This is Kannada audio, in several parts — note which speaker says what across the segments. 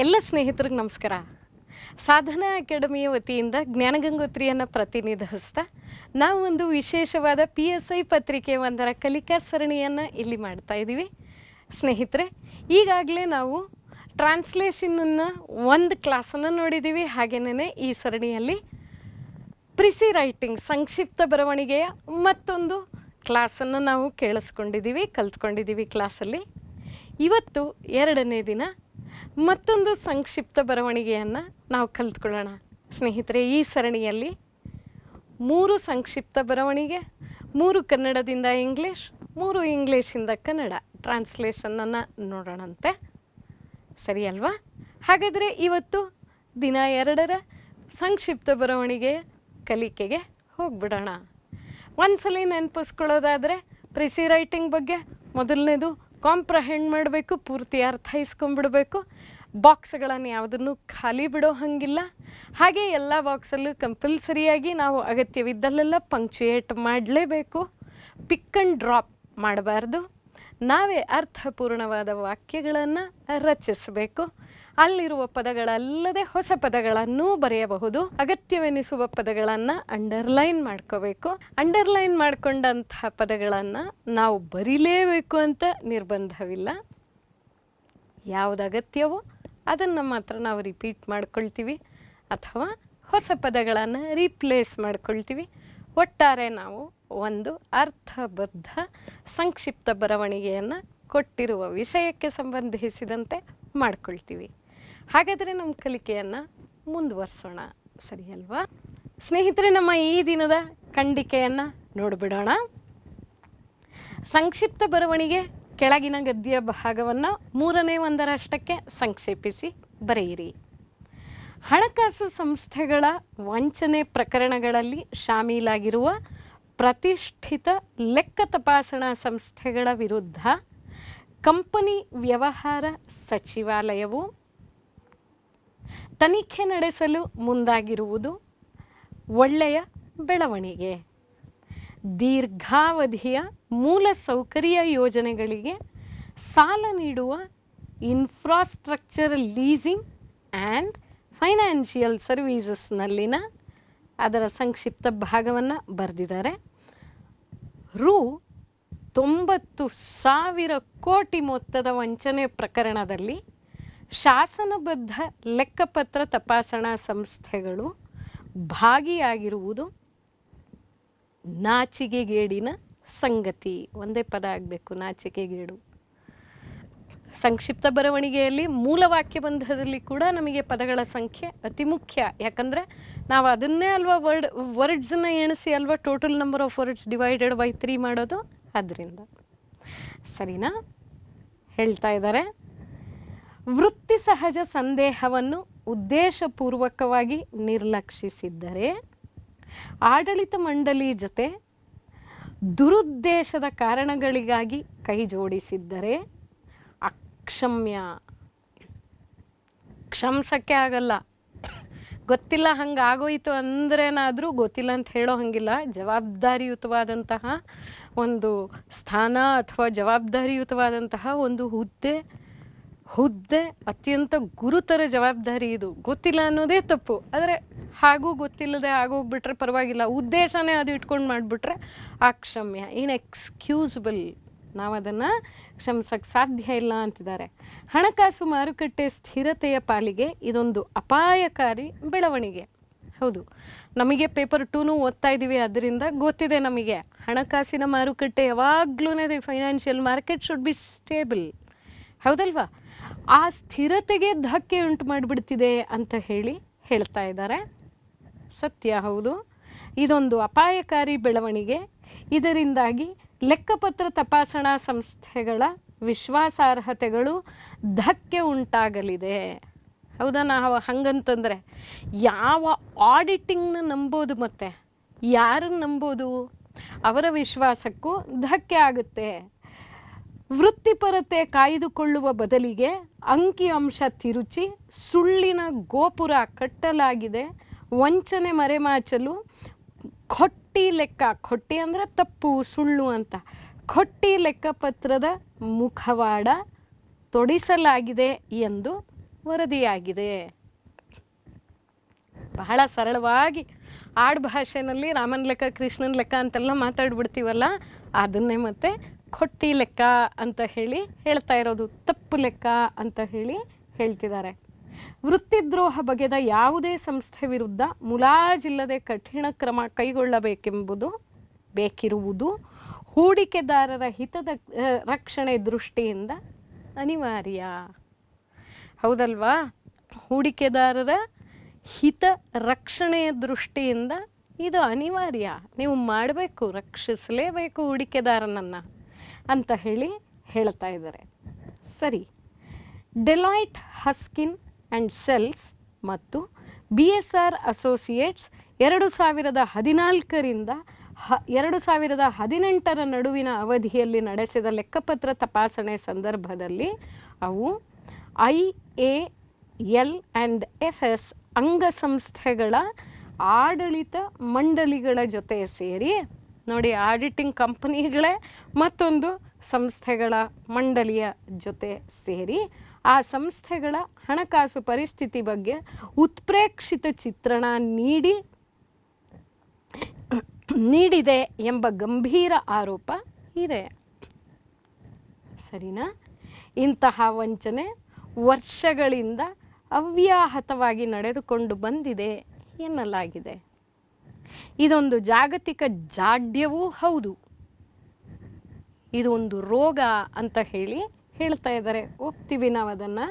Speaker 1: ಎಲ್ಲ ಸ್ನೇಹಿತರಿಗೆ ನಮಸ್ಕಾರ. ಸಾಧನಾ ಅಕಾಡೆಮಿಯ ವತಿಯಿಂದ ಜ್ಞಾನಗಂಗೋತ್ರಿಯನ್ನು ಪ್ರತಿನಿಧಿಸ್ತಾ ನಾವು ಒಂದು ವಿಶೇಷವಾದ ಪಿ ಎಸ್ ಐ ಪತ್ರಿಕೆ ಒಂದರ ಕಲಿಕಾ ಸರಣಿಯನ್ನು ಇಲ್ಲಿ ಮಾಡ್ತಾ ಇದ್ದೀವಿ ಸ್ನೇಹಿತರೆ, ಈಗಾಗಲೇ ನಾವು ಟ್ರಾನ್ಸ್ಲೇಷನನ್ನು ಒಂದು ಕ್ಲಾಸನ್ನು ನೋಡಿದ್ದೀವಿ ಹಾಗೆಯೇ ಈ ಸರಣಿಯಲ್ಲಿ ಪ್ರಿಸಿ ರೈಟಿಂಗ್, ಸಂಕ್ಷಿಪ್ತ ಬರವಣಿಗೆಯ ಮತ್ತೊಂದು ಕ್ಲಾಸನ್ನು ನಾವು ಕೇಳಿಸ್ಕೊಂಡಿದ್ದೀವಿ ಕಲ್ತ್ಕೊಂಡಿದ್ದೀವಿ ಕ್ಲಾಸಲ್ಲಿ. ಇವತ್ತು ಎರಡನೇ ದಿನ ಮತ್ತೊಂದು ಸಂಕ್ಷಿಪ್ತ ಬರವಣಿಗೆಯನ್ನು ನಾವು ಕಲ್ತ್ಕೊಳ್ಳೋಣ. ಸ್ನೇಹಿತರೆ, ಈ ಸರಣಿಯಲ್ಲಿ ಮೂರು ಸಂಕ್ಷಿಪ್ತ ಬರವಣಿಗೆ, ಮೂರು ಕನ್ನಡದಿಂದ ಇಂಗ್ಲೀಷ್, ಮೂರು ಇಂಗ್ಲೀಷಿಂದ ಕನ್ನಡ ಟ್ರಾನ್ಸ್ಲೇಷನನ್ನು ನೋಡೋಣಂತೆ. ಸರಿ ಅಲ್ವಾ? ಹಾಗಾದರೆ ಇವತ್ತು ದಿನ ಎರಡರ ಸಂಕ್ಷಿಪ್ತ ಬರವಣಿಗೆಯ ಕಲಿಕೆಗೆ ಹೋಗ್ಬಿಡೋಣ. ಒಂದ್ಸಲಿ ನೆನಪಿಸ್ಕೊಳ್ಳೋದಾದರೆ, ಪ್ರಿಸಿ ರೈಟಿಂಗ್ ಬಗ್ಗೆ ಮೊದಲನೇದು ಕಾಂಪ್ರಹೆಂಡ್ ಮಾಡಬೇಕು, ಪೂರ್ತಿ ಅರ್ಥೈಸ್ಕೊಂಡ್ಬಿಡಬೇಕು. ಬಾಕ್ಸ್ಗಳನ್ನು ಯಾವುದನ್ನು ಖಾಲಿ ಬಿಡೋ ಹಾಗಿಲ್ಲ. ಹಾಗೆ ಎಲ್ಲ ಬಾಕ್ಸಲ್ಲೂ ಕಂಪಲ್ಸರಿಯಾಗಿ ನಾವು ಅಗತ್ಯವಿದ್ದಲ್ಲೆಲ್ಲ ಪಂಕ್ಚುಯೇಟ್ ಮಾಡಲೇಬೇಕು. ಪಿಕ್ ಆ್ಯಂಡ್ ಡ್ರಾಪ್ ಮಾಡಬಾರ್ದು. ನಾವೇ ಅರ್ಥಪೂರ್ಣವಾದ ವಾಕ್ಯಗಳನ್ನು ರಚಿಸಬೇಕು. ಅಲ್ಲಿರುವ ಪದಗಳಲ್ಲದೆ ಹೊಸ ಪದಗಳನ್ನು ಬರೆಯಬಹುದು. ಅಗತ್ಯವೆನಿಸುವ ಪದಗಳನ್ನು ಅಂಡರ್ಲೈನ್ ಮಾಡ್ಕೋಬೇಕು. ಅಂಡರ್ಲೈನ್ ಮಾಡಿಕೊಂಡಂತಹ ಪದಗಳನ್ನು ನಾವು ಬರೀಲೇಬೇಕು ಅಂತ ನಿರ್ಬಂಧವಿಲ್ಲ. ಯಾವುದು ಅಗತ್ಯವೋ ಅದನ್ನು ಮಾತ್ರ ನಾವು ರಿಪೀಟ್ ಮಾಡ್ಕೊಳ್ತೀವಿ. ಅಥವಾ ಹೊಸ ಪದಗಳನ್ನು ರೀಪ್ಲೇಸ್ ಮಾಡ್ಕೊಳ್ತೀವಿ. ಒಟ್ಟಾರೆ ನಾವು ಒಂದು ಅರ್ಥಬದ್ಧ, ಸಂಕ್ಷಿಪ್ತ ಬರವಣಿಗೆಯನ್ನು ಕೊಟ್ಟಿರುವ ವಿಷಯಕ್ಕೆ ಸಂಬಂಧಿಸಿದಂತೆ ಮಾಡ್ಕೊಳ್ತೀವಿ. ಹಾಗಾದರೆ ನಮ್ಮ ಕಲಿಕೆಯನ್ನು ಮುಂದುವರಿಸೋಣ, ಸರಿ ಅಲ್ವಾ? ಸ್ನೇಹಿತರೆ, ನಮ್ಮ ಈ ದಿನದ ಖಂಡಿಕೆಯನ್ನು ನೋಡಿಬಿಡೋಣ. ಸಂಕ್ಷಿಪ್ತ ಬರವಣಿಗೆ ಕೆಳಗಿನ ಗದ್ಯ ಭಾಗವನ್ನು ಮೂರನೇ ಒಂದರಷ್ಟಕ್ಕೆ ಸಂಕ್ಷೇಪಿಸಿ ಬರೆಯಿರಿ. ಹಣಕಾಸು ಸಂಸ್ಥೆಗಳ ವಂಚನೆ ಪ್ರಕರಣಗಳಲ್ಲಿ ಶಾಮೀಲಾಗಿರುವ ಪ್ರತಿಷ್ಠಿತ ಲೆಕ್ಕ ತಪಾಸಣಾ ಸಂಸ್ಥೆಗಳ ವಿರುದ್ಧ ಕಂಪನಿ ವ್ಯವಹಾರ ಸಚಿವಾಲಯವು ತನಿಖೆ ನಡೆಸಲು ಮುಂದಾಗಿರುವುದು ಒಳ್ಳೆಯ ಬೆಳವಣಿಗೆ. ದೀರ್ಘಾವಧಿಯ ಮೂಲ ಸೌಕರ್ಯ ಯೋಜನೆಗಳಿಗೆ ಸಾಲ ನೀಡುವ ಇನ್ಫ್ರಾಸ್ಟ್ರಕ್ಚರ್ ಲೀಸಿಂಗ್ ಆ್ಯಂಡ್ ಫೈನಾನ್ಷಿಯಲ್ ಸರ್ವೀಸಸ್ನಲ್ಲಿನ ಅದರ ಸಂಕ್ಷಿಪ್ತ ಭಾಗವನ್ನು ಬರೆದಿದ್ದಾರೆ. ರು ತೊಂಬತ್ತು ಸಾವಿರ ಕೋಟಿ ಮೊತ್ತದ ವಂಚನೆ ಪ್ರಕರಣದಲ್ಲಿ ಶಾಸನಬದ್ಧ ಲೆಕ್ಕಪತ್ರ ತಪಾಸಣಾ ಸಂಸ್ಥೆಗಳು ಭಾಗಿಯಾಗಿರುವುದು ನಾಚಿಕೆಗೇಡಿನ ಸಂಗತಿ. ಒಂದೇ ಪದ ಆಗಬೇಕು, ನಾಚಿಕೆಗೇಡು. ಸಂಕ್ಷಿಪ್ತ ಬರವಣಿಗೆಯಲ್ಲಿ ಮೂಲ ವಾಕ್ಯಬಂಧದಲ್ಲಿ ಕೂಡ ನಮಗೆ ಪದಗಳ ಸಂಖ್ಯೆ ಅತಿ ಮುಖ್ಯ. ಯಾಕಂದರೆ ನಾವು ಅದನ್ನೇ ಅಲ್ವಾ ವರ್ಡ್ ವರ್ಡ್ಸನ್ನ ಎಣಿಸಿ ಅಲ್ವಾ total number of words divided by three ಮಾಡೋದು? ಅದರಿಂದ. ಸರಿನಾ? ಹೇಳ್ತಾ ಇದ್ದಾರೆ. ವೃತ್ತಿ ಸಹಜ ಸಂದೇಹವನ್ನು ಉದ್ದೇಶಪೂರ್ವಕವಾಗಿ ನಿರ್ಲಕ್ಷಿಸಿದ್ದರೆ ಆಡಳಿತ ಮಂಡಳಿ ಜೊತೆ ದುರುದ್ದೇಶದ ಕಾರಣಗಳಿಗಾಗಿ ಕೈ ಜೋಡಿಸಿದ್ದರೆ ಅಕ್ಷಮ್ಯ. ಕ್ಷಮ್ಸಕ್ಕೆ ಆಗಲ್ಲ. ಗೊತ್ತಿಲ್ಲ ಹಂಗೆ ಆಗೋಯಿತು ಅಂದ್ರೇನಾದರೂ ಗೊತ್ತಿಲ್ಲ ಅಂತ ಹೇಳೋ ಹಂಗಿಲ್ಲ. ಜವಾಬ್ದಾರಿಯುತವಾದಂತಹ ಒಂದು ಸ್ಥಾನ ಅಥವಾ ಜವಾಬ್ದಾರಿಯುತವಾದಂತಹ ಒಂದು ಹುದ್ದೆ ಹುದ್ದೆ ಅತ್ಯಂತ ಗುರುತರ ಜವಾಬ್ದಾರಿ ಇದು. ಗೊತ್ತಿಲ್ಲ ಅನ್ನೋದೇ ತಪ್ಪು. ಆದರೆ ಹಾಗೂ ಗೊತ್ತಿಲ್ಲದೆ ಆಗೋಗ್ಬಿಟ್ರೆ ಪರವಾಗಿಲ್ಲ. ಉದ್ದೇಶನೇ ಅದು ಇಟ್ಕೊಂಡು ಮಾಡಿಬಿಟ್ರೆ ಅಕ್ಷಮ್ಯ ಇನ್ ಎಕ್ಸ್ಕ್ಯೂಸಬಲ್ ನಾವು ಅದನ್ನು ಕ್ಷಮಿಸಕ್ಕೆ ಸಾಧ್ಯ ಇಲ್ಲ ಅಂತಿದ್ದಾರೆ. ಹಣಕಾಸು ಮಾರುಕಟ್ಟೆ ಸ್ಥಿರತೆಯ ಪಾಲಿಗೆ ಇದೊಂದು ಅಪಾಯಕಾರಿ ಬೆಳವಣಿಗೆ. ಹೌದು, ನಮಗೆ ಪೇಪರ್ ಟೂನು ಓದ್ತಾ ಇದ್ದೀವಿ ಅದರಿಂದ ಗೊತ್ತಿದೆ ನಮಗೆ. ಹಣಕಾಸಿನ ಮಾರುಕಟ್ಟೆ ಯಾವಾಗಲೂ financial market should be stable ಹೌದಲ್ವಾ? ಆ ಸ್ಥಿರತೆಗೆ ಧಕ್ಕೆ ಉಂಟು ಮಾಡಿಬಿಡ್ತಿದೆ ಅಂತ ಹೇಳಿ ಹೇಳ್ತಾ ಇದ್ದಾರೆ. ಸತ್ಯ ಹೌದು. ಇದೊಂದು ಅಪಾಯಕಾರಿ ಬೆಳವಣಿಗೆ. ಇದರಿಂದಾಗಿ ಲೆಕ್ಕಪತ್ರ ತಪಾಸಣಾ ಸಂಸ್ಥೆಗಳ ವಿಶ್ವಾಸಾರ್ಹತೆಗಳು ಧಕ್ಕೆ ಉಂಟಾಗಲಿದೆ. ಹೌದಾ ನಾವು? ಹಂಗಂತಂದರೆ ಯಾವ ಆಡಿಟಿಂಗ್ನ ನಂಬೋದು ಮತ್ತೆ? ಯಾರನ್ನು ನಂಬೋದು? ಅವರ ವಿಶ್ವಾಸಕ್ಕೂ ಧಕ್ಕೆ ಆಗುತ್ತೆ. ವೃತ್ತಿಪರತೆ ಕಾಯ್ದುಕೊಳ್ಳುವ ಬದಲಿಗೆ ಅಂಕಿಅಂಶ ತಿರುಚಿ ಸುಳ್ಳಿನ ಗೋಪುರ ಕಟ್ಟಲಾಗಿದೆ. ವಂಚನೆ ಮರೆಮಾಚಲು ಖೊಟ್ಟಿ ಲೆಕ್ಕ, ಖೊಟ್ಟಿ ಅಂದರೆ ತಪ್ಪು, ಸುಳ್ಳು ಅಂತ. ಖೊಟ್ಟಿ ಲೆಕ್ಕಪತ್ರದ ಮುಖವಾಡ ತೊಡಿಸಲಾಗಿದೆ ಎಂದು ವರದಿಯಾಗಿದೆ. ಬಹಳ ಸರಳವಾಗಿ ಆಡು ಭಾಷೆನಲ್ಲಿ ರಾಮನ ಲೆಕ್ಕ, ಕೃಷ್ಣನ ಲೆಕ್ಕ ಅಂತೆಲ್ಲ ಮಾತಾಡ್ಬಿಡ್ತೀವಲ್ಲ, ಅದನ್ನೇ ಮತ್ತೆ ಕೊಟ್ಟಿ ಲೆಕ್ಕ ಅಂತ ಹೇಳಿ ಹೇಳ್ತಾ ಇರೋದು, ತಪ್ಪು ಲೆಕ್ಕ ಅಂತ ಹೇಳಿ ಹೇಳ್ತಿದ್ದಾರೆ. ವೃತ್ತಿದ್ರೋಹ ಬಗೆದ ಯಾವುದೇ ಸಂಸ್ಥೆ ವಿರುದ್ಧ ಮುಲಾಜಿಲ್ಲದೆ ಕಠಿಣ ಕ್ರಮ ಕೈಗೊಳ್ಳಬೇಕೆಂಬುದು ಬೇಕಿರುವುದು ಹೂಡಿಕೆದಾರರ ಹಿತದ ರಕ್ಷಣೆ ದೃಷ್ಟಿಯಿಂದ ಅನಿವಾರ್ಯ. ಹೌದಲ್ವಾ? ಹೂಡಿಕೆದಾರರ ಹಿತ ರಕ್ಷಣೆಯ ದೃಷ್ಟಿಯಿಂದ ಇದು ಅನಿವಾರ್ಯ. ನೀವು ಮಾಡಬೇಕು, ರಕ್ಷಿಸಲೇಬೇಕು ಹೂಡಿಕೆದಾರನನ್ನು. ಅಂತ ಹೇಳಿ ಹೇಳ್ತಾ ಇದ್ದಾರೆ. ಸರಿ. ಡೆಲಾಯ್ಟ್, ಹಸ್ಕಿನ್ ಆ್ಯಂಡ್ ಸೆಲ್ಸ್ ಮತ್ತು ಬಿ ಎಸ್ ಆರ್ ಅಸೋಸಿಯೇಟ್ಸ್ ಎರಡು ಸಾವಿರದ ಹದಿನಾಲ್ಕರಿಂದ ಹ, ಎರಡು ಸಾವಿರದ ಹದಿನೆಂಟರ ನಡುವಿನ ಅವಧಿಯಲ್ಲಿ ನಡೆಸಿದ ಲೆಕ್ಕಪತ್ರ ತಪಾಸಣೆ ಸಂದರ್ಭದಲ್ಲಿ ಅವು I A L and F S ಅಂಗಸಂಸ್ಥೆಗಳ ಆಡಳಿತ ಮಂಡಳಿಗಳ ಜೊತೆ ಸೇರಿ ನೋಡಿ ಆಡಿಟಿಂಗ್ ಕಂಪನಿಗಳೇ ಮತ್ತೊಂದು ಸಂಸ್ಥೆಗಳ ಮಂಡಳಿಯ ಜೊತೆ ಸೇರಿ ಆ ಸಂಸ್ಥೆಗಳ ಹಣಕಾಸು ಪರಿಸ್ಥಿತಿ ಬಗ್ಗೆ ಉತ್ಪ್ರೇಕ್ಷಿತ ಚಿತ್ರಣ ನೀಡಿ, ನೀಡಿದೆ ಎಂಬ ಗಂಭೀರ ಆರೋಪ ಇದೆ. ಸರಿನಾ? ಇಂತಹ ವಂಚನೆ ವರ್ಷಗಳಿಂದ ಅವ್ಯಾಹತವಾಗಿ ನಡೆದುಕೊಂಡು ಬಂದಿದೆ ಎನ್ನಲಾಗಿದೆ. ಇದೊಂದು ಜಾಗತಿಕ ಜಾಡ್ಯವೂ ಹೌದು. ಇದು ಒಂದು ರೋಗ ಅಂತ ಹೇಳಿ ಹೇಳ್ತಾ ಇದ್ದಾರೆ. ಒಪ್ತೀವಿ ನಾವು ಅದನ್ನು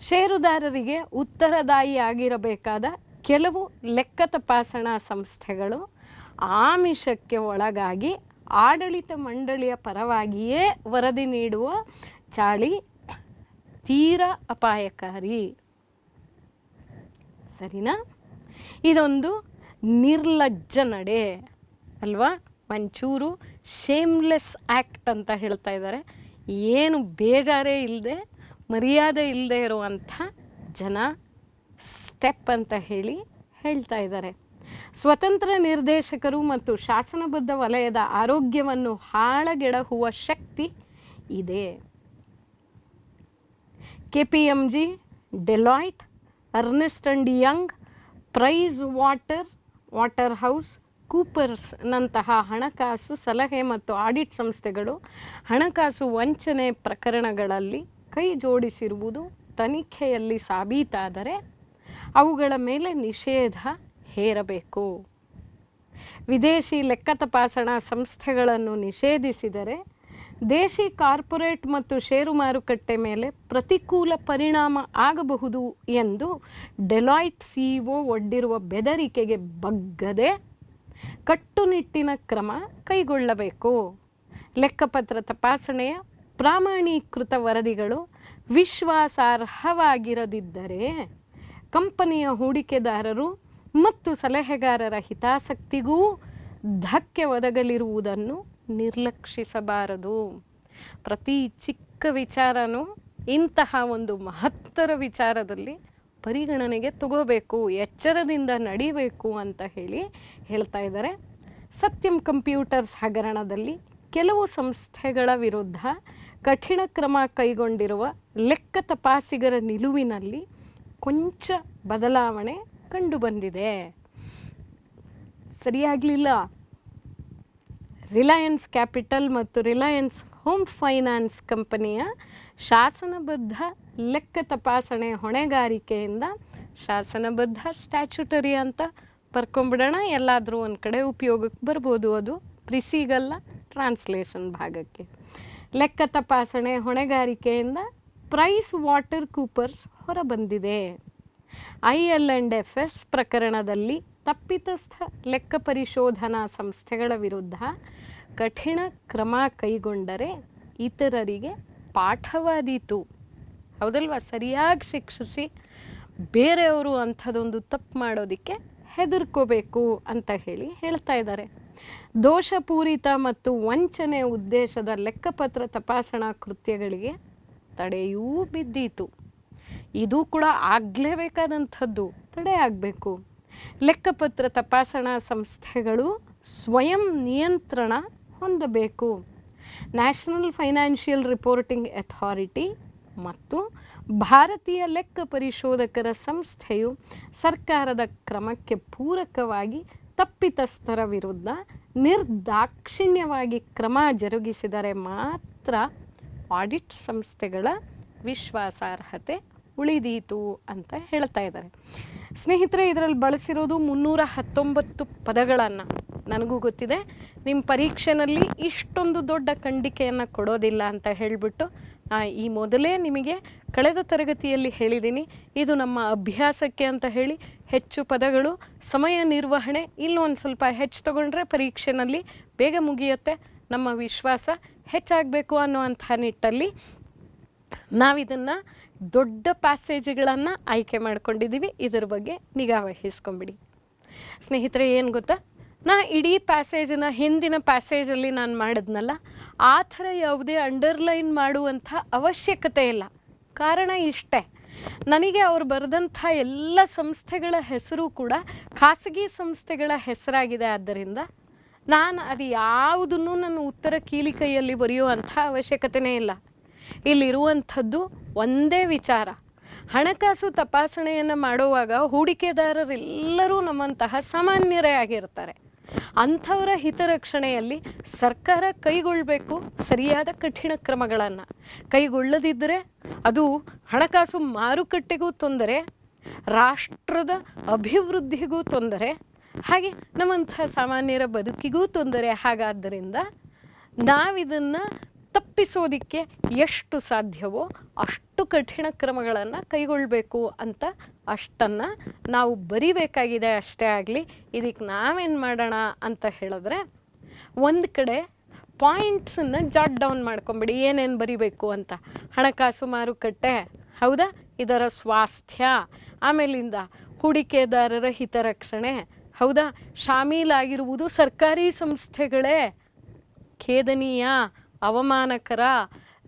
Speaker 1: ಷೇರುದಾರರಿಗೆ ಉತ್ತರದಾಯಿ ಆಗಿರಬೇಕಾದ ಕೆಲವು ಲೆಕ್ಕ ತಪಾಸಣಾ ಸಂಸ್ಥೆಗಳು ಆಮಿಷಕ್ಕೆ ಒಳಗಾಗಿ ಆಡಳಿತ ಮಂಡಳಿಯ ಪರವಾಗಿಯೇ ವರದಿ ನೀಡುವ ಚಾಳಿ ತೀರ ಅಪಾಯಕಾರಿ. ಸರಿನಾ? ಇದೊಂದು ನಿರ್ಲಜ್ಜ ನಡೆ ಅಲ್ವಾ? ಒಂಚೂರು ಶೇಮ್ಲೆಸ್ ಆ್ಯಕ್ಟ್ ಅಂತ ಹೇಳ್ತಾ ಇದ್ದಾರೆ. ಏನು ಬೇಜಾರೇ ಇಲ್ಲದೆ ಮರ್ಯಾದೆ ಇಲ್ಲದೆ ಇರುವಂಥ ಜನ ಸ್ಟೆಪ್ ಅಂತ ಹೇಳಿ ಹೇಳ್ತಾ ಇದ್ದಾರೆ. ಸ್ವತಂತ್ರ ನಿರ್ದೇಶಕರು ಮತ್ತು ಶಾಸನಬದ್ಧ ವಲಯದ ಆರೋಗ್ಯವನ್ನು ಹಾಳಗೆಡಹುವ ಶಕ್ತಿ ಇದೆ. K P M G Deloitte, Ernst and Young Price Water Water House, ಕೂಪರ್ಸ್ನಂತಹ ಹಣಕಾಸು ಸಲಹೆ ಮತ್ತು ಆಡಿಟ್ ಸಂಸ್ಥೆಗಳು ಹಣಕಾಸು ವಂಚನೆ ಪ್ರಕರಣಗಳಲ್ಲಿ ಕೈ ಜೋಡಿಸಿರುವುದು ತನಿಖೆಯಲ್ಲಿ ಸಾಬೀತಾದರೆ ಅವುಗಳ ಮೇಲೆ ನಿಷೇಧ ಹೇರಬೇಕು. ವಿದೇಶಿ ಲೆಕ್ಕ ತಪಾಸಣಾ ಸಂಸ್ಥೆಗಳನ್ನು ನಿಷೇಧಿಸಿದರೆ ದೇಶಿ ಕಾರ್ಪೊರೇಟ್ ಮತ್ತು ಷೇರು ಮಾರುಕಟ್ಟೆ ಮೇಲೆ ಪ್ರತಿಕೂಲ ಪರಿಣಾಮ ಆಗಬಹುದು ಎಂದು ಡೆಲಾಯ್ಟ್ ಸಿಇಒ ಒಡ್ಡಿರುವ ಬೆದರಿಕೆಗೆ ಬಗ್ಗದೆ ಕಟ್ಟುನಿಟ್ಟಿನ ಕ್ರಮ ಕೈಗೊಳ್ಳಬೇಕು. ಲೆಕ್ಕಪತ್ರ ತಪಾಸಣೆಯ ಪ್ರಾಮಾಣೀಕೃತ ವರದಿಗಳು ವಿಶ್ವಾಸಾರ್ಹವಾಗಿರದಿದ್ದರೆ ಕಂಪನಿಯ ಹೂಡಿಕೆದಾರರು ಮತ್ತು ಸಲಹೆಗಾರರ ಹಿತಾಸಕ್ತಿಗೂ ಧಕ್ಕೆ ಒದಗಲಿರುವುದನ್ನು ನಿರ್ಲಕ್ಷಿಸಬಾರದು. ಪ್ರತಿ ಚಿಕ್ಕ ವಿಚಾರನೂ ಇಂತಹ ಒಂದು ಮಹತ್ತರ ವಿಚಾರದಲ್ಲಿ ಪರಿಗಣನೆಗೆ ತಗೋಬೇಕು, ಎಚ್ಚರದಿಂದ ನಡಿಬೇಕು ಅಂತ ಹೇಳಿ ಹೇಳ್ತಾ ಇದ್ದಾರೆ. ಸತ್ಯಂ ಕಂಪ್ಯೂಟರ್ಸ್ ಹಗರಣದಲ್ಲಿ ಕೆಲವು ಸಂಸ್ಥೆಗಳ ವಿರುದ್ಧ ಕಠಿಣ ಕ್ರಮ ಕೈಗೊಂಡಿರುವ ಲೆಕ್ಕ ತಪಾಸಿಗರ ನಿಲುವಿನಲ್ಲಿ ಕೊಂಚ ಬದಲಾವಣೆ ಕಂಡುಬಂದಿದೆ. ಸರಿಯಾಗಲಿಲ್ಲ. ರಿಲಯನ್ಸ್ ಕ್ಯಾಪಿಟಲ್ ಮತ್ತು ರಿಲಯನ್ಸ್ ಹೋಮ್ ಫೈನಾನ್ಸ್ ಕಂಪನಿಯ ಶಾಸನಬದ್ಧ ಲೆಕ್ಕ ತಪಾಸಣೆ ಹೊಣೆಗಾರಿಕೆಯಿಂದ ಶಾಸನಬದ್ಧ ಸ್ಟ್ಯಾಚ್ಯುಟರಿ ಅಂತ ಬರ್ಕೊಂಬಿಡೋಣ. ಎಲ್ಲಾದರೂ ಒಂದು ಕಡೆ ಉಪಯೋಗಕ್ಕೆ ಬರ್ಬೋದು ಅದು. ಪ್ರಿಸಿಗಲ್ಲ ಟ್ರಾನ್ಸ್ಲೇಷನ್ ಭಾಗಕ್ಕೆ. ಲೆಕ್ಕ ತಪಾಸಣೆ ಹೊಣೆಗಾರಿಕೆಯಿಂದ Price Water Coopers ಹೊರಬಂದಿದೆ. I L and F S ಪ್ರಕರಣದಲ್ಲಿ ತಪ್ಪಿತಸ್ಥ ಲೆಕ್ಕ ಪರಿಶೋಧನಾ ಸಂಸ್ಥೆಗಳ ವಿರುದ್ಧ ಕಠಿಣ ಕ್ರಮ ಕೈಗೊಂಡರೆ ಇತರರಿಗೆ ಪಾಠವಾದೀತು. ಹೌದಲ್ವಾ? ಸರಿಯಾಗಿ ಶಿಕ್ಷಿಸಿ ಬೇರೆಯವರು ಅಂಥದ್ದೊಂದು ತಪ್ಪು ಮಾಡೋದಕ್ಕೆ ಹೆದರ್ಕೋಬೇಕು ಅಂತ ಹೇಳಿ ಹೇಳ್ತಾ ಇದ್ದಾರೆ. ದೋಷಪೂರಿತ ಮತ್ತು ವಂಚನೆ ಉದ್ದೇಶದ ಲೆಕ್ಕಪತ್ರ ತಪಾಸಣಾ ಕೃತ್ಯಗಳಿಗೆ ತಡೆಯೂ ಬಿದ್ದೀತು. ಇದು ಕೂಡ ಆಗಲೇಬೇಕಾದಂಥದ್ದು. ತಡೆ ಆಗಬೇಕು. ಲೆಕ್ಕಪತ್ರ ತಪಾಸಣಾ ಸಂಸ್ಥೆಗಳು ಸ್ವಯಂ ನಿಯಂತ್ರಣ ಹೊಂದಬೇಕು. ನ್ಯಾಷನಲ್ ಫೈನಾನ್ಷಿಯಲ್ ರಿಪೋರ್ಟಿಂಗ್ ಅಥಾರಿಟಿ ಮತ್ತು ಭಾರತೀಯ ಲೆಕ್ಕ ಪರಿಶೋಧಕರ ಸಂಸ್ಥೆಯು ಸರ್ಕಾರದ ಕ್ರಮಕ್ಕೆ ಪೂರಕವಾಗಿ ತಪ್ಪಿತಸ್ಥರ ವಿರುದ್ಧ ನಿರ್ದಾಕ್ಷಿಣ್ಯವಾಗಿ ಕ್ರಮ ಜರುಗಿಸಿದರೆ ಮಾತ್ರ ಆಡಿಟ್ ಸಂಸ್ಥೆಗಳ ವಿಶ್ವಾಸಾರ್ಹತೆ ಉಳಿದೀತು ಅಂತ ಹೇಳ್ತಾ ಇದ್ದಾರೆ. ಸ್ನೇಹಿತರೆ, ಇದರಲ್ಲಿ ಬಳಸಿರೋದು ಮುನ್ನೂರ ಹತ್ತೊಂಬತ್ತು ಪದಗಳನ್ನು ನನಗೂ ಗೊತ್ತಿದೆ. ನಿಮ್ಮ ಪರೀಕ್ಷೆನಲ್ಲಿ ಇಷ್ಟೊಂದು ದೊಡ್ಡ ಖಂಡಿಕೆಯನ್ನು ಕೊಡೋದಿಲ್ಲ ಅಂತ ಹೇಳಿಬಿಟ್ಟು ಈ ಮೊದಲೇ ನಿಮಗೆ ಕಳೆದ ತರಗತಿಯಲ್ಲಿ ಹೇಳಿದ್ದೀನಿ ಇದು ನಮ್ಮ ಅಭ್ಯಾಸಕ್ಕೆ ಅಂತ ಹೇಳಿ ಹೆಚ್ಚು ಪದಗಳು, ಸಮಯ ನಿರ್ವಹಣೆ, ಇಲ್ಲೊಂದು ಸ್ವಲ್ಪ ಹೆಚ್ಚು ತಗೊಂಡ್ರೆ ಪರೀಕ್ಷೆನಲ್ಲಿ ಬೇಗ ಮುಗಿಯುತ್ತೆ. ನಮ್ಮ ವಿಶ್ವಾಸ ಹೆಚ್ಚಾಗಬೇಕು ಅನ್ನುವಂಥ ನಿಟ್ಟಲ್ಲಿ ನಾವಿದನ್ನು ದೊಡ್ಡ ಪ್ಯಾಸೇಜ್ಗಳನ್ನು ಆಯ್ಕೆ ಮಾಡ್ಕೊಂಡಿದ್ದೀವಿ. ಇದ್ರ ಬಗ್ಗೆ ನಿಗಾ ವಹಿಸ್ಕೊಂಬಿಡಿ. ಸ್ನೇಹಿತರೆ, ಏನು ಗೊತ್ತಾ? ನಾ ಇಡೀ ಪ್ಯಾಸೇಜನ್ನ ಹಿಂದಿನ ಪ್ಯಾಸೇಜಲ್ಲಿ ನಾನು ಮಾಡಿದ್ನಲ್ಲ, ಆ ಥರ ಯಾವುದೇ ಅಂಡರ್ಲೈನ್ ಮಾಡುವಂಥ ಅವಶ್ಯಕತೆ ಇಲ್ಲ. ಕಾರಣ ಇಷ್ಟೇ. ನನಗೆ ಅವರು ಬರೆದಂಥ ಎಲ್ಲ ಸಂಸ್ಥೆಗಳ ಹೆಸರು ಕೂಡ ಖಾಸಗಿ ಸಂಸ್ಥೆಗಳ ಹೆಸರಾಗಿದೆ. ಆದ್ದರಿಂದ ನಾನು ಅದು ಯಾವುದನ್ನು ನನ್ನ ಉತ್ತರ ಕೀಲಿ ಕೈಯಲ್ಲಿ ಬರೆಯುವಂಥ ಅವಶ್ಯಕತೆಯೇ ಇಲ್ಲ. ಇಲ್ಲಿರುವಂಥದ್ದು ಒಂದೇ ವಿಚಾರ. ಹಣಕಾಸು ತಪಾಸಣೆಯನ್ನು ಮಾಡುವಾಗ ಹೂಡಿಕೆದಾರರೆಲ್ಲರೂ ನಮ್ಮಂತಹ ಸಾಮಾನ್ಯರೇ ಆಗಿರ್ತಾರೆ. ಅಂಥವರ ಹಿತರಕ್ಷಣೆಯಲ್ಲಿ ಸರ್ಕಾರ ಕೈಗೊಳ್ಳಬೇಕು ಸರಿಯಾದ ಕಠಿಣ ಕ್ರಮಗಳನ್ನು. ಕೈಗೊಳ್ಳದಿದ್ದರೆ ಅದು ಹಣಕಾಸು ಮಾರುಕಟ್ಟೆಗೂ ತೊಂದರೆ, ರಾಷ್ಟ್ರದ ಅಭಿವೃದ್ಧಿಗೂ ತೊಂದರೆ, ಹಾಗೆ ನಮ್ಮಂಥ ಸಾಮಾನ್ಯರ ಬದುಕಿಗೂ ತೊಂದರೆ. ಹಾಗಾದ್ದರಿಂದ ನಾವಿದನ್ನು ತಪ್ಪಿಸೋದಕ್ಕೆ ಎಷ್ಟು ಸಾಧ್ಯವೋ ಅಷ್ಟು ಕಠಿಣ ಕ್ರಮಗಳನ್ನು ಕೈಗೊಳ್ಳಬೇಕು ಅಂತ ಅಷ್ಟನ್ನು ನಾವು ಬರಿಬೇಕಾಗಿದೆ ಅಷ್ಟೇ ಆಗಲಿ ಇದಕ್ಕೆ ನಾವೇನು ಮಾಡೋಣ ಅಂತ ಹೇಳಿದ್ರೆ ಒಂದು ಕಡೆ ಪಾಯಿಂಟ್ಸನ್ನು ಜಾಟ್ ಡೌನ್ ಮಾಡ್ಕೊಂಬಿಡಿ, ಏನೇನು ಬರಿಬೇಕು ಅಂತ. ಹಣಕಾಸು ಮಾರುಕಟ್ಟೆ, ಹೌದಾ? ಇದರ ಸ್ವಾಸ್ಥ್ಯ, ಆಮೇಲಿಂದ ಹೂಡಿಕೆದಾರರ ಹಿತರಕ್ಷಣೆ, ಹೌದಾ? ಶಾಮೀಲಾಗಿರುವುದು ಸರ್ಕಾರಿ ಸಂಸ್ಥೆಗಳೇ, ಖೇದನೀಯ. ಅವಮಾನಕರ.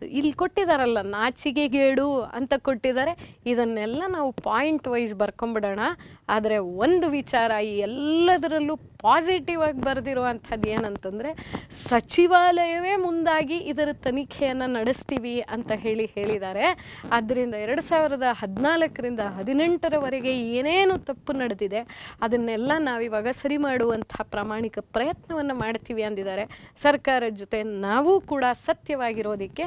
Speaker 1: ಇಲ್ಲಿ ಕೊಟ್ಟಿದ್ದಾರಲ್ಲ ನಾಚಿಕೆಗೇಡು ಅಂತ ಕೊಟ್ಟಿದ್ದಾರೆ ಇದನ್ನೆಲ್ಲ ನಾವು ಪಾಯಿಂಟ್ ವೈಸ್ ಬರ್ಕೊಂಬಿಡೋಣ. ಆದರೆ ಒಂದು ವಿಚಾರ, ಈ ಎಲ್ಲದರಲ್ಲೂ ಪಾಸಿಟಿವ್ ಆಗಿ ಬರೆದಿರುವಂಥದ್ದು ಏನಂತಂದರೆ ಸಚಿವಾಲಯವೇ ಮುಂದಾಗಿ ಇದರ ತನಿಖೆಯನ್ನು ನಡೆಸ್ತೀವಿ ಅಂತ ಹೇಳಿ ಹೇಳಿದ್ದಾರೆ. ಆದ್ದರಿಂದ ಎರಡು ಸಾವಿರದ ಹದಿನಾಲ್ಕರಿಂದ ಹದಿನೆಂಟರವರೆಗೆ ಏನೇನು ತಪ್ಪು ನಡೆದಿದೆ, ಅದನ್ನೆಲ್ಲ ನಾವಿವಾಗ ಸರಿ ಮಾಡುವಂಥ ಪ್ರಾಮಾಣಿಕ ಪ್ರಯತ್ನವನ್ನು ಮಾಡ್ತೀವಿ ಅಂದಿದ್ದಾರೆ. ಸರ್ಕಾರದ ಜೊತೆ ನಾವು ಕೂಡ ಸತ್ಯವಾಗಿರೋದಕ್ಕೆ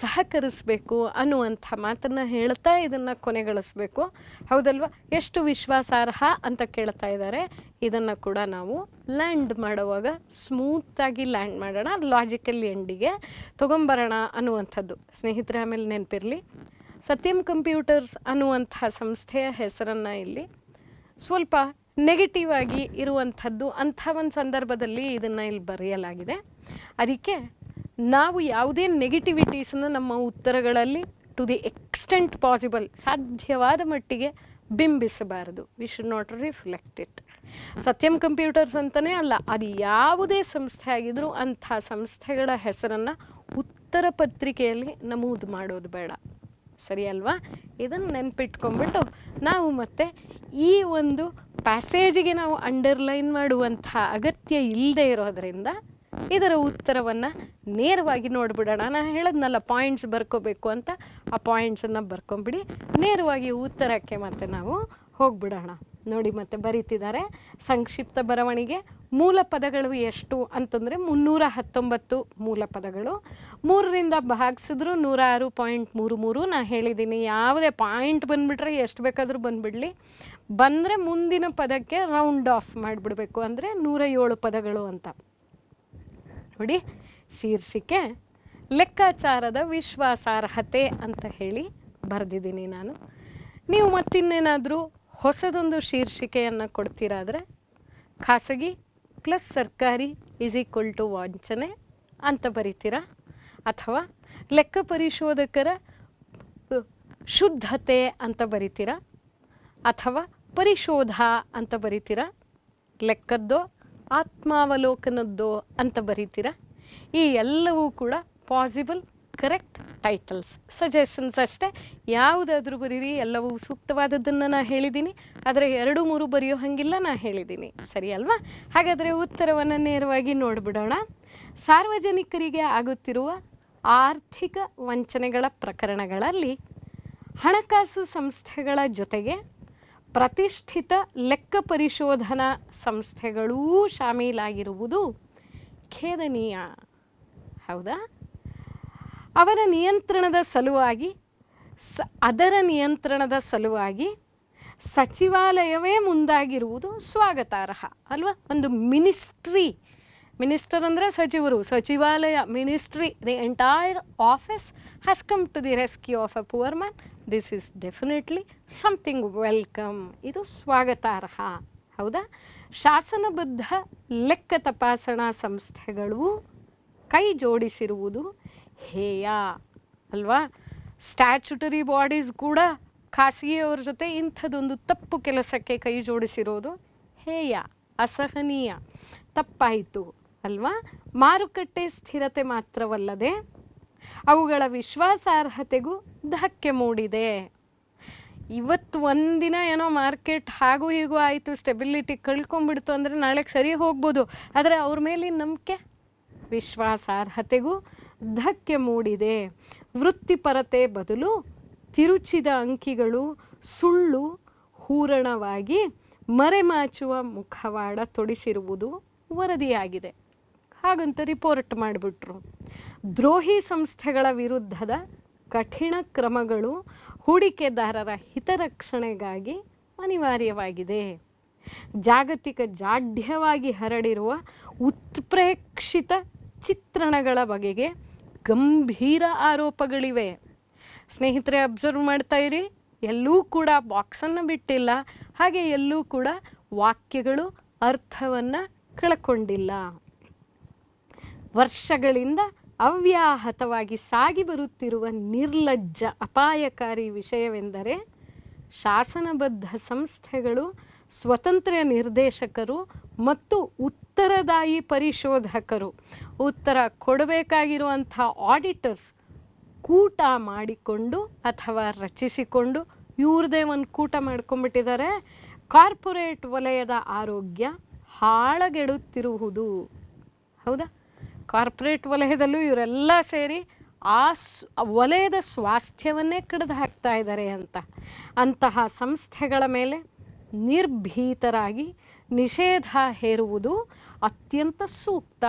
Speaker 1: ಸಹಕರಿಸಬೇಕು ಅನ್ನುವಂಥ ಮಾತನ್ನು ಹೇಳ್ತಾ ಇದನ್ನು ಕೊನೆಗೊಳಿಸಬೇಕು. ಹೌದಲ್ವಾ? ಎಷ್ಟು ವಿಶ್ವಾಸಾರ್ಹ ಅಂತ ಕೇಳ್ತಾ ಇದ್ದಾರೆ. ಇದನ್ನು ಕೂಡ ನಾವು ಲ್ಯಾಂಡ್ ಮಾಡುವಾಗ ಸ್ಮೂತಾಗಿ ಲ್ಯಾಂಡ್ ಮಾಡೋಣ. ಲಾಜಿಕಲ್ ಎಂಡಿಗೆ ತೊಗೊಂಬರೋಣ ಅನ್ನುವಂಥದ್ದು. ಸ್ನೇಹಿತರೆ, ಆಮೇಲೆ ನೆನಪಿರಲಿ. ಸತ್ಯಂ ಕಂಪ್ಯೂಟರ್ಸ್ ಅನ್ನುವಂಥ ಸಂಸ್ಥೆಯ ಹೆಸರನ್ನು ಇಲ್ಲಿ ಸ್ವಲ್ಪ ನೆಗೆಟಿವ್ ಆಗಿ ಇರುವಂಥದ್ದು ಅಂಥ ಒಂದು ಸಂದರ್ಭದಲ್ಲಿ ಇದನ್ನು ಇಲ್ಲಿ ಬರೆಯಲಾಗಿದೆ. ಅದಕ್ಕೆ ನಾವು ಯಾವುದೇ ನೆಗೆಟಿವಿಟೀಸನ್ನು ನಮ್ಮ ಉತ್ತರಗಳಲ್ಲಿ ಟು ದಿ ಎಕ್ಸ್ಟೆಂಟ್ ಪಾಸಿಬಲ್ ಸಾಧ್ಯವಾದ ಮಟ್ಟಿಗೆ ಬಿಂಬಿಸಬಾರದು. We should not reflect it Satyam Computers ಅಂತಲೇ ಅಲ್ಲ, ಅದು ಯಾವುದೇ ಸಂಸ್ಥೆ ಆಗಿದ್ರೂ ಅಂಥ ಸಂಸ್ಥೆಗಳ ಹೆಸರನ್ನು ಉತ್ತರ ಪತ್ರಿಕೆಯಲ್ಲಿ ನಮೂದು ಮಾಡೋದು ಬೇಡ. ಸರಿ ಅಲ್ವಾ? ಇದನ್ನು ನೆನ್ಪಿಟ್ಕೊಂಡ್ಬಿಟ್ಟು ನಾವು ಮತ್ತೆ ಈ ಒಂದು ಪ್ಯಾಸೇಜಿಗೆ ನಾವು ಅಂಡರ್ಲೈನ್ ಮಾಡುವಂಥ ಅಗತ್ಯ ಇಲ್ಲದೆ ಇರೋದರಿಂದ ಇದರ ಉತ್ತರವನ್ನು ನೇರವಾಗಿ ನೋಡಿಬಿಡೋಣ. ನಾನು ಹೇಳೋದ್ನಲ್ಲ ಪಾಯಿಂಟ್ಸ್ ಬರ್ಕೋಬೇಕು ಅಂತ. ಆ ಪಾಯಿಂಟ್ಸನ್ನು ಬರ್ಕೊಂಬಿಡಿ. ನೇರವಾಗಿ ಉತ್ತರಕ್ಕೆ ಮತ್ತೆ ನಾವು ಹೋಗ್ಬಿಡೋಣ. ನೋಡಿ ಮತ್ತೆ ಬರೀತಿದ್ದಾರೆ. ಸಂಕ್ಷಿಪ್ತ ಬರವಣಿಗೆ, ಮೂಲ ಪದಗಳು ಎಷ್ಟು ಅಂತಂದರೆ ಮುನ್ನೂರ ಹತ್ತೊಂಬತ್ತು ಮೂಲ ಪದಗಳು. ಮೂರರಿಂದ ಭಾಗಿಸಿದ್ರು ನೂರ ಆರು ಪಾಯಿಂಟ್ ಮೂರು ಮೂರು. ನಾನು ಹೇಳಿದ್ದೀನಿ ಯಾವುದೇ ಪಾಯಿಂಟ್ ಬಂದುಬಿಟ್ರೆ ಎಷ್ಟು ಬೇಕಾದರೂ ಬಂದುಬಿಡಲಿ. ಬಂದರೆ ಮುಂದಿನ ಪದಕ್ಕೆ ರೌಂಡ್ ಆಫ್ ಮಾಡಿಬಿಡ್ಬೇಕು ಅಂದರೆ ನೂರ ಏಳು ಪದಗಳು ಅಂತ. ನೋಡಿ, ಶೀರ್ಷಿಕೆ, ಲೆಕ್ಕಾಚಾರದ ವಿಶ್ವಾಸಾರ್ಹತೆ ಅಂತ ಹೇಳಿ ಬರೆದಿದ್ದೀನಿ ನಾನು. ನೀವು ಮತ್ತಿನ್ನೇನಾದರೂ ಹೊಸದೊಂದು ಶೀರ್ಷಿಕೆಯನ್ನು ಕೊಡ್ತೀರಾದರೆ, ಖಾಸಗಿ ಪ್ಲಸ್ ಸರ್ಕಾರಿ ಈಸ್ ಈಕ್ವಲ್ ಟು ವಂಚನೆ ಅಂತ ಬರಿತೀರಾ? ಅಥವಾ ಲೆಕ್ಕ ಪರಿಶೋಧಕರ ಶುದ್ಧತೆ ಅಂತ ಬರಿತೀರಾ? ಅಥವಾ ಪರಿಶೋಧ ಅಂತ ಬರಿತೀರಾ? ಲೆಕ್ಕದ್ದೋ, ಆತ್ಮಾವಲೋಕನದ್ದೋ ಅಂತ ಬರಿತೀರಾ? ಈ ಎಲ್ಲವೂ ಕೂಡ ಪಾಸಿಬಲ್ ಕರೆಕ್ಟ್ ಟೈಟಲ್ಸ್ ಸಜೆಷನ್ಸ್ ಅಷ್ಟೇ. ಯಾವುದಾದ್ರೂ ಬರೀರಿ, ಎಲ್ಲವೂ ಸೂಕ್ತವಾದದ್ದನ್ನು ನಾನು ಹೇಳಿದ್ದೀನಿ ಆದರೆ ಎರಡು, ಮೂರು ಬರೆಯೋ ಹಂಗಿಲ್ಲ ನಾನು ಹೇಳಿದ್ದೀನಿ ಸರಿ ಅಲ್ವಾ? ಹಾಗಾದರೆ ಉತ್ತರವನ್ನು ನೇರವಾಗಿ ನೋಡಿಬಿಡೋಣ. ಸಾರ್ವಜನಿಕರಿಗೆ ಆಗುತ್ತಿರುವ ಆರ್ಥಿಕ ವಂಚನೆಗಳ ಪ್ರಕರಣಗಳಲ್ಲಿ ಹಣಕಾಸು ಸಂಸ್ಥೆಗಳ ಜೊತೆಗೆ ಪ್ರತಿಷ್ಠಿತ ಲೆಕ್ಕ ಪರಿಶೋಧನಾ ಸಂಸ್ಥೆಗಳೂ ಶಾಮೀಲಾಗಿರುವುದು ಖೇದನೀಯ. ಹೌದಾ? ಅವರ ನಿಯಂತ್ರಣದ ಸಲುವಾಗಿ, ಸ, ಅದರ ನಿಯಂತ್ರಣದ ಸಲುವಾಗಿ ಸಚಿವಾಲಯವೇ ಮುಂದಾಗಿರುವುದು ಸ್ವಾಗತಾರ್ಹ, ಅಲ್ವಾ? ಒಂದು ಮಿನಿಸ್ಟ್ರಿ, ಮಿನಿಸ್ಟರ್ ಅಂದರೆ ಸಚಿವರು, ಸಚಿವಾಲಯ, ministry, the entire office has come to the rescue of a poor man. This is definitely something welcome ಇದು ಸ್ವಾಗತಾರ್ಹ. ಹೌದಾ? ಶಾಸನಬದ್ಧ ಲೆಕ್ಕ ತಪಾಸಣಾ ಸಂಸ್ಥೆಗಳು ಕೈ ಜೋಡಿಸಿರುವುದು ಹೇಯ ಅಲ್ವಾ? ಸ್ಟ್ಯಾಚುಟರಿ ಬಾಡೀಸ್ ಕೂಡ ಖಾಸಗಿಯವ್ರ ಜೊತೆ ಇಂಥದ್ದೊಂದು ತಪ್ಪು ಕೆಲಸಕ್ಕೆ ಕೈ ಜೋಡಿಸಿರೋದು ಹೇಯ, ಅಸಹನೀಯ, ತಪ್ಪಾಯಿತು ಅಲ್ವಾ? ಮಾರುಕಟ್ಟೆ ಸ್ಥಿರತೆ ಮಾತ್ರವಲ್ಲದೆ ಅವುಗಳ ವಿಶ್ವಾಸಾರ್ಹತೆಗೂ ಧಕ್ಕೆ ಮೂಡಿದೆ. ಇವತ್ತು ಒಂದಿನ ಏನೋ ಮಾರ್ಕೆಟ್ ಹಾಗೂ ಹೀಗೂ ಆಯಿತು ಸ್ಟೆಬಿಲಿಟಿ ಕಳ್ಕೊಂಡ್ಬಿಡ್ತು ಅಂದರೆ ನಾಳೆಗೆ ಸರಿ ಹೋಗ್ಬೋದು. ಆದರೆ ಅವ್ರ ಮೇಲಿನ ನಂಬಿಕೆ ವಿಶ್ವಾಸಾರ್ಹತೆಗೂ ಧಕ್ಕೆ ಮೂಡಿದೆ. ವೃತ್ತಿಪರತೆ ಬದಲು ತಿರುಚಿದ ಅಂಕಿಗಳು, ಸುಳ್ಳು, ಹೂರಣವಾಗಿ ಮರೆಮಾಚುವ ಮುಖವಾಡ ತೊಡಿಸಿರುವುದು ವರದಿಯಾಗಿದೆ. ಹಾಗಂತ ರಿಪೋರ್ಟ್ ಮಾಡಿಬಿಟ್ರು. ದ್ರೋಹಿ ಸಂಸ್ಥೆಗಳ ವಿರುದ್ಧದ ಕಠಿಣ ಕ್ರಮಗಳು ಹೂಡಿಕೆದಾರರ ಹಿತರಕ್ಷಣೆಗಾಗಿ ಅನಿವಾರ್ಯವಾಗಿದೆ. ಜಾಗತಿಕ ಜಾಢ್ಯವಾಗಿ ಹರಡಿರುವ ಉತ್ಪ್ರೇಕ್ಷಿತ ಚಿತ್ರಣಗಳ ಬಗೆಗೆ ಗಂಭೀರ ಆರೋಪಗಳಿವೆ. ಸ್ನೇಹಿತರೆ ಅಬ್ಸರ್ವ್ ಮಾಡ್ತಾ ಇರಿ. ಎಲ್ಲೂ ಕೂಡ ಬಾಕ್ಸನ್ನು ಬಿಟ್ಟಿಲ್ಲ. ಹಾಗೆ ಎಲ್ಲೂ ಕೂಡ ವಾಕ್ಯಗಳು ಅರ್ಥವನ್ನು ಕಳ್ಕೊಂಡಿಲ್ಲ. ವರ್ಷಗಳಿಂದ ಅವ್ಯಾಹತವಾಗಿ ಸಾಗಿ ಬರುತ್ತಿರುವ ನಿರ್ಲಜ್ಜ, ಅಪಾಯಕಾರಿ ವಿಷಯವೆಂದರೆ ಶಾಸನಬದ್ಧ ಸಂಸ್ಥೆಗಳು, ಸ್ವತಂತ್ರ ನಿರ್ದೇಶಕರು ಮತ್ತು ಉತ್ತರದಾಯಿ ಪರಿಶೋಧಕರು. ಉತ್ತರ ಕೊಡಬೇಕಾಗಿರುವಂಥ ಆಡಿಟರ್ಸ್ ಕೂಟ ಮಾಡಿಕೊಂಡು ಅಥವಾ ರಚಿಸಿಕೊಂಡು ಇವ್ರದೇ ಒಂದು ಕೂಟ ಮಾಡ್ಕೊಂಡ್ಬಿಟ್ಟಿದ್ದಾರೆ. ಕಾರ್ಪೊರೇಟ್ ವಲಯದ ಆರೋಗ್ಯ ಹಾಳಗೆಡುತ್ತಿರುವುದು. ಹೌದಾ? ಕಾರ್ಪೊರೇಟ್ ವಲಯದಲ್ಲೂ ಇವರೆಲ್ಲ ಸೇರಿ ಆ ವಲಯದ ಸ್ವಾಸ್ಥ್ಯವನ್ನೇ ಕಡಿದು ಹಾಕ್ತಾ ಇದ್ದಾರೆ ಅಂತ. ಅಂತಹ ಸಂಸ್ಥೆಗಳ ಮೇಲೆ ನಿರ್ಭೀತರಾಗಿ ನಿಷೇಧ ಹೇರುವುದು ಅತ್ಯಂತ ಸೂಕ್ತ.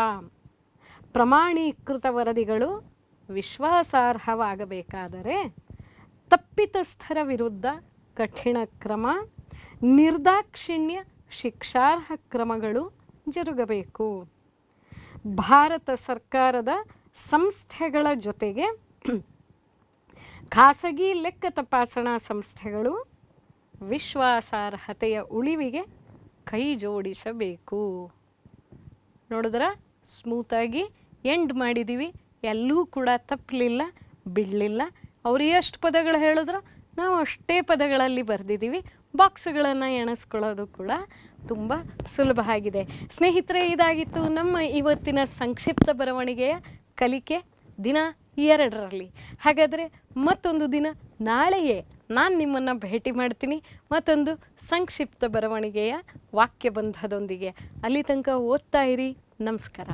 Speaker 1: ಪ್ರಮಾಣೀಕೃತ ವರದಿಗಳು ವಿಶ್ವಾಸಾರ್ಹವಾಗಬೇಕಾದರೆ ತಪ್ಪಿತಸ್ಥರ ವಿರುದ್ಧ ಕಠಿಣ ಕ್ರಮ, ನಿರ್ದಾಕ್ಷಿಣ್ಯ ಶಿಕ್ಷಾರ್ಹ ಕ್ರಮಗಳು ಜರುಗಬೇಕು. ಭಾರತ ಸರ್ಕಾರದ ಸಂಸ್ಥೆಗಳ ಜೊತೆಗೆ ಖಾಸಗಿ ಲೆಕ್ಕ ತಪಾಸಣಾ ಸಂಸ್ಥೆಗಳು ವಿಶ್ವಾಸಾರ್ಹತೆಯ ಉಳಿವಿಗೆ ಕೈ ಜೋಡಿಸಬೇಕು. ನೋಡಿದ್ರ? ಸ್ಮೂತಾಗಿ ಎಂಡ್ ಮಾಡಿದ್ದೀವಿ ಎಲ್ಲೂ ಕೂಡ ತಪ್ಪಲಿಲ್ಲ ಬಿಡಲಿಲ್ಲ. ಅವ್ರು ಎಷ್ಟು ಪದಗಳು ಹೇಳಿದ್ರು, ನಾವು ಅಷ್ಟೇ ಪದಗಳಲ್ಲಿ ಬರೆದಿದ್ದೀವಿ ಬಾಕ್ಸ್ಗಳನ್ನು ಎಣಿಸ್ಕೊಳ್ಳೋದು ಕೂಡ ತುಂಬ ಸುಲಭ ಆಗಿದೆ. ಸ್ನೇಹಿತರೆ, ಇದಾಗಿತ್ತು ನಮ್ಮ ಇವತ್ತಿನ ಸಂಕ್ಷಿಪ್ತ ಬರವಣಿಗೆಯ ಕಲಿಕೆ ದಿನ ಎರಡರಲ್ಲಿ. ಹಾಗಾದರೆ ಮತ್ತೊಂದು ದಿನ ನಾಳೆಯೇ ನಾನು ನಿಮ್ಮನ್ನು ಭೇಟಿ ಮಾಡ್ತೀನಿ. ಮತ್ತೊಂದು ಸಂಕ್ಷಿಪ್ತ ಬರವಣಿಗೆಯ ವಾಕ್ಯಬಂಧದೊಂದಿಗೆ ಅಲ್ಲಿ ತನಕ ಓದ್ತಾ ಇರಿ. ನಮಸ್ಕಾರ.